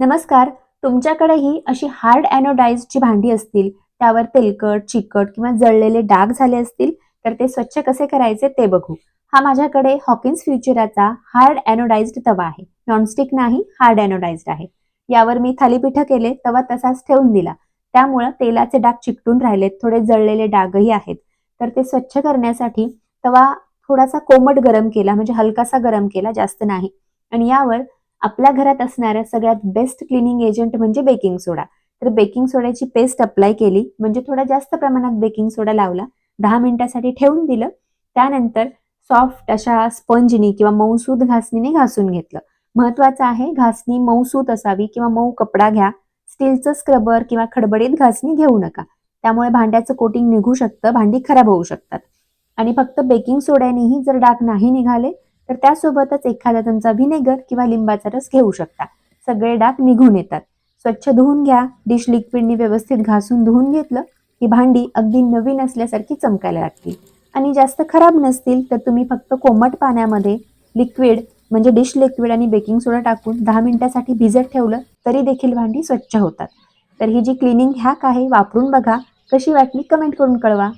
नमस्कार. तुमच्याकडेही अशी हार्ड अॅनोडाईजची भांडी असतील त्यावर तेलकट चिकट किंवा जळलेले डाग झाले असतील तर ते स्वच्छ कसे करायचे ते बघू. हा माझ्याकडे हॉकिन्स फ्युचराचा हार्ड ॲनोडाइज्ड तवा आहे. नॉनस्टिक नाही हार्ड ॲनोडाइज्ड आहे. यावर मी थालीपीठ केले तवा तसाच ठेवून दिला. त्यामुळं तेलाचे डाग चिकटून राहिलेत थोडे जळलेले डागही आहेत. तर ते स्वच्छ करण्यासाठी तवा थोडासा कोमट गरम केला म्हणजे हलकासा गरम केला जास्त नाही. आणि यावर आपल्या घरात असणाऱ्या सगळ्यात बेस्ट क्लिनिंग एजंट म्हणजे बेकिंग सोडा तर बेकिंग सोड्याची पेस्ट अप्लाय केली म्हणजे थोडा जास्त प्रमाणात बेकिंग सोडा लावला दहा मिनिटासाठी ठेवून दिलं त्यानंतर सॉफ्ट अशा स्पंजनी किंवा मऊसूद घासणीने घासून घेतलं. महत्वाचं आहे घासणी मऊसूत असावी किंवा मऊ कपडा घ्या स्टीलचं स्क्रबर किंवा खडबडीत घासणी घेऊ नका. त्यामुळे भांड्याचं कोटिंग निघू शकतं भांडी खराब होऊ शकतात. आणि फक्त बेकिंग सोड्यानेही जर डाग नाही निघाले तर त्यासोबतच एखादा तुमचा व्हिनेगर किंवा लिंबाचा रस घेऊ शकता. सगळे डाग निघून येतात. स्वच्छ धुवून घ्या. डिश लिक्विडनी व्यवस्थित घासून धुवून घेतलं की भांडी अगदी नवीन असल्यासारखी चमकायला लागतील. आणि जास्त खराब नसतील तर तुम्ही फक्त कोमट पाण्यामध्ये लिक्विड म्हणजे डिश लिक्विड आणि बेकिंग सोडा टाकून दहा मिनिटासाठी भिजत ठेवलं तरी देखील भांडी स्वच्छ होतात. तर ही जी क्लिनिंग हॅक आहे वापरून बघा. कशी वाटली? कमेंट करून कळवा.